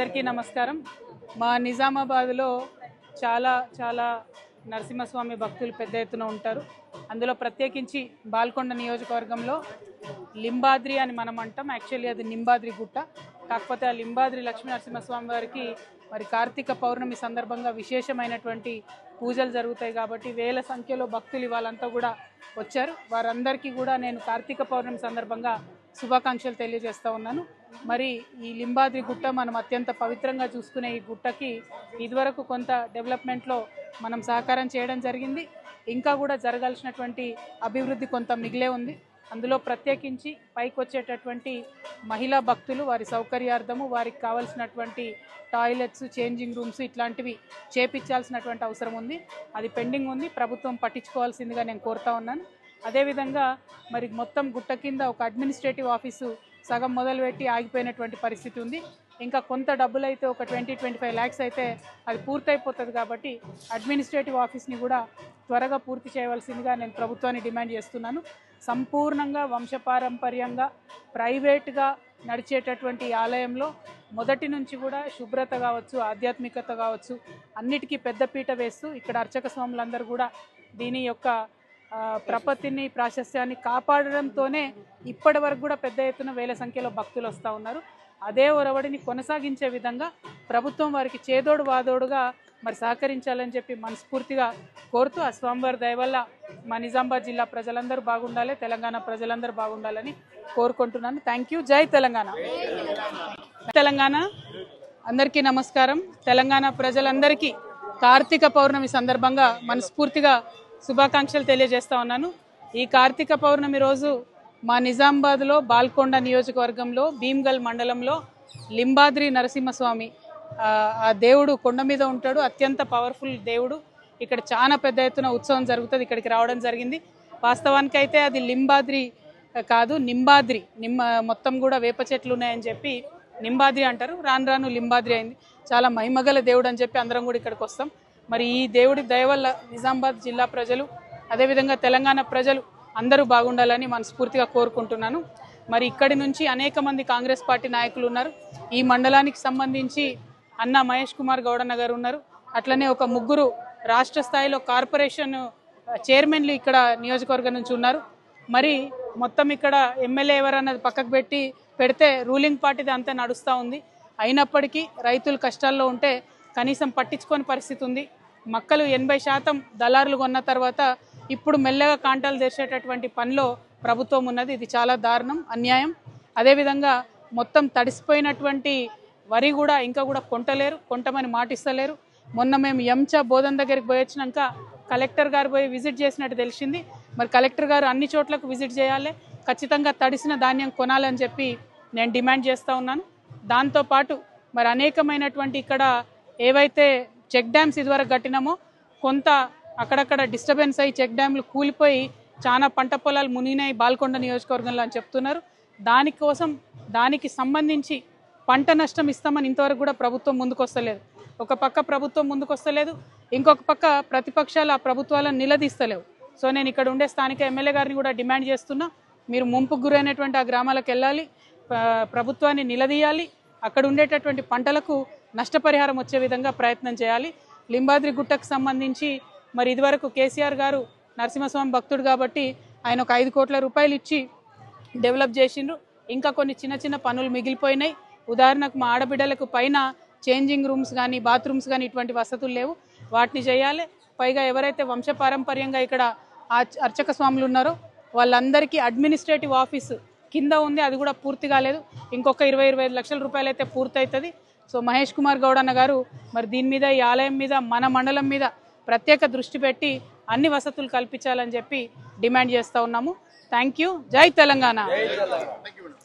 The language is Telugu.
అందరికీ నమస్కారం. మా నిజామాబాద్లో చాలా చాలా నరసింహస్వామి భక్తులు పెద్ద ఎత్తున ఉంటారు. అందులో ప్రత్యేకించి బాల్కొండ నియోజకవర్గంలో లింబాద్రి అని మనం అంటాం. యాక్చువల్లీ అది నింబాద్రి గుట్ట. కాకపోతే ఆ లింబాద్రి లక్ష్మీ నరసింహస్వామి వారికి మరి కార్తీక పౌర్ణమి సందర్భంగా విశేషమైనటువంటి పూజలు జరుగుతాయి కాబట్టి వేల సంఖ్యలో భక్తులు ఇవాళంతా కూడా వచ్చారు. వారందరికీ కూడా నేను కార్తీక పౌర్ణమి సందర్భంగా శుభాకాంక్షలు తెలియజేస్తూ ఉన్నాను. మరి ఈ లింబాద్రి గుట్ట మనం అత్యంత పవిత్రంగా చూసుకునే ఈ గుట్టకి ఇదివరకు కొంత డెవలప్మెంట్లో మనం సహకారం చేయడం జరిగింది. ఇంకా కూడా జరగాల్సినటువంటి అభివృద్ధి కొంత మిగిలే ఉంది. అందులో ప్రత్యేకించి పైకి వచ్చేటటువంటి మహిళా భక్తులు వారి సౌకర్యార్థము వారికి కావాల్సినటువంటి టాయిలెట్స్ చేంజింగ్ రూమ్స్ ఇట్లాంటివి చేపించాల్సినటువంటి అవసరం ఉంది. అది పెండింగ్ ఉంది. ప్రభుత్వం పట్టించుకోవాల్సిందిగా నేను కోరుతా ఉన్నాను. అదేవిధంగా మరి మొత్తం గుట్ట కింద ఒక అడ్మినిస్ట్రేటివ్ ఆఫీసు సగం మొదలుపెట్టి ఆగిపోయినటువంటి పరిస్థితి ఉంది. ఇంకా కొంత డబ్బులు అయితే ఒక ట్వంటీ ట్వంటీ ఫైవ్ ల్యాక్స్ అయితే అది పూర్తయిపోతుంది కాబట్టి అడ్మినిస్ట్రేటివ్ ఆఫీస్ని కూడా త్వరగా పూర్తి చేయవలసిందిగా నేను ప్రభుత్వాన్ని డిమాండ్ చేస్తున్నాను. సంపూర్ణంగా వంశపారంపర్యంగా ప్రైవేట్గా నడిచేటటువంటి ఆలయంలో మొదటి నుంచి కూడా శుభ్రత కావచ్చు ఆధ్యాత్మికత కావచ్చు అన్నిటికీ పెద్దపీట వేస్తూ ఇక్కడ అర్చక స్వాములందరూ కూడా దీని యొక్క ప్రపత్తిని ప్రాశస్త్యాన్ని కాపాడడంతోనే ఇప్పటి వరకు కూడా పెద్ద ఎత్తున వేల సంఖ్యలో భక్తులు వస్తూ ఉన్నారు. అదే ఒరవడిని కొనసాగించే విధంగా ప్రభుత్వం వారికి చేదోడు వాదోడుగా మరి సహకరించాలని చెప్పి మనస్ఫూర్తిగా కోరుతూ ఆ స్వామివారి దయ వల్ల మా నిజామాబాద్ జిల్లా ప్రజలందరూ బాగుండాలి తెలంగాణ ప్రజలందరూ బాగుండాలని కోరుకుంటున్నాను. థ్యాంక్ యూ జై తెలంగాణ. తెలంగాణ. అందరికీ నమస్కారం. తెలంగాణ ప్రజలందరికీ కార్తీక పౌర్ణమి సందర్భంగా మనస్ఫూర్తిగా శుభాకాంక్షలు తెలియజేస్తా ఉన్నాను. ఈ కార్తీక పౌర్ణమి రోజు మా నిజామాబాద్లో బాల్కొండ నియోజకవర్గంలో భీమ్గల్ మండలంలో లింబాద్రి నరసింహస్వామి ఆ, దేవుడు కొండ మీద ఉంటాడు. అత్యంత పవర్ఫుల్ దేవుడు. ఇక్కడ చాలా పెద్ద ఎత్తున ఉత్సవం జరుగుతుంది. ఇక్కడికి రావడం జరిగింది. వాస్తవానికి అయితే అది లింబాద్రి కాదు నింబాద్రి. నిమ్మ మొత్తం కూడా వేప చెట్లు ఉన్నాయని చెప్పి నింబాద్రి అంటారు. రాను రాను లింబాద్రి అయింది. చాలా మహిమగల దేవుడు అని చెప్పి అందరం కూడా ఇక్కడికి వస్తాం. మరి ఈ దేవుడి దయ వల్ల నిజామాబాద్ జిల్లా ప్రజలు అదేవిధంగా తెలంగాణ ప్రజలు అందరూ బాగుండాలని మనస్ఫూర్తిగా కోరుకుంటున్నాను. మరి ఇక్కడి నుంచి అనేక మంది కాంగ్రెస్ పార్టీ నాయకులు ఉన్నారు. ఈ మండలానికి సంబంధించి అన్న మహేష్ కుమార్ గౌడన్న గారు ఉన్నారు. అట్లనే ఒక ముగ్గురు రాష్ట్ర స్థాయిలో కార్పొరేషన్ చైర్మన్లు ఇక్కడ నియోజకవర్గం నుంచి ఉన్నారు. మరి మొత్తం ఇక్కడ ఎమ్మెల్యే ఎవరన్నది పక్కకు పెట్టి పెడితే రూలింగ్ పార్టీది అంతా నడుస్తూ ఉంది. అయినప్పటికీ రైతులు కష్టాల్లో ఉంటే కనీసం పట్టించుకోని పరిస్థితి ఉంది. మక్కలు ఎనభై శాతం దళారులు కొన్న తర్వాత ఇప్పుడు మెల్లగా కాంటాలు తెరిచేటటువంటి పనిలో ప్రభుత్వం ఉన్నది. ఇది చాలా దారుణం అన్యాయం. అదేవిధంగా మొత్తం తడిసిపోయినటువంటి వరి కూడా ఇంకా కూడా కొంటలేరు కొంటమని మాటిస్తలేరు. మొన్న మేము ఎంచా బోధన దగ్గరికి పోయి వచ్చినాక కలెక్టర్ గారు పోయి విజిట్ చేసినట్టు తెలిసింది. మరి కలెక్టర్ గారు అన్ని చోట్లకు విజిట్ చేయాలి. ఖచ్చితంగా తడిసిన ధాన్యం కొనాలని చెప్పి నేను డిమాండ్ చేస్తూ ఉన్నాను. దాంతోపాటు మరి అనేకమైనటువంటి ఇక్కడ ఏవైతే చెక్ డ్యామ్స్ ఇదివరకు కట్టినామో. కొంత అక్కడక్కడ డిస్టర్బెన్స్ అయ్యి చెక్ డ్యామ్లు కూలిపోయి చాలా పంట పొలాలు మునిగినాయి బాల్కొండ నియోజకవర్గంలో అని చెప్తున్నారు. దానికోసం దానికి సంబంధించి పంట నష్టం ఇస్తామని ఇంతవరకు కూడా ప్రభుత్వం ముందుకొస్తలేదు. ఒక పక్క ప్రభుత్వం ముందుకొస్తలేదు ఇంకొక పక్క ప్రతిపక్షాలు ఆ ప్రభుత్వాలను నిలదీస్తలేవు. సో నేను ఇక్కడ ఉండే స్థానిక ఎమ్మెల్యే గారిని కూడా డిమాండ్ చేస్తున్నా మీరు ముంపుకు గురైనటువంటి ఆ గ్రామాలకు వెళ్ళాలి ప్రభుత్వాన్ని నిలదీయాలి అక్కడ ఉండేటటువంటి పంటలకు నష్టపరిహారం వచ్చే విధంగా ప్రయత్నం చేయాలి. లింబాద్రి గుట్టకు సంబంధించి మరి ఇదివరకు కేసీఆర్ గారు నరసింహస్వామి భక్తుడు కాబట్టి ఆయన ఒక ఐదు కోట్ల రూపాయలు ఇచ్చి డెవలప్ చేసిండ్రు. ఇంకా కొన్ని చిన్న చిన్న పనులు మిగిలిపోయినాయి. ఉదాహరణకు మా ఆడబిడ్డలకు పైన చేంజింగ్ రూమ్స్ కానీ బాత్రూమ్స్ కానీ ఇటువంటి వసతులు లేవు. వాటిని చేయాలి. పైగా ఎవరైతే వంశపారంపర్యంగా ఇక్కడ అర్చక స్వాములు ఉన్నారో వాళ్ళందరికీ అడ్మినిస్ట్రేటివ్ ఆఫీస్ కింద ఉంది. అది కూడా పూర్తి కాలేదు. ఇంకొక ఇరవై ఇరవై ఐదు లక్షల రూపాయలు అయితే పూర్తవుతుంది సో మహేష్ కుమార్ గౌడ్ అన్న గారు మరి దీని మీద ఈ ఆలయం మీద మన మండలం మీద ప్రత్యేక దృష్టి పెట్టి అన్ని వసతులు కల్పించాలని చెప్పి డిమాండ్ చేస్తూ ఉన్నాము. థ్యాంక్ యూ జై తెలంగాణ.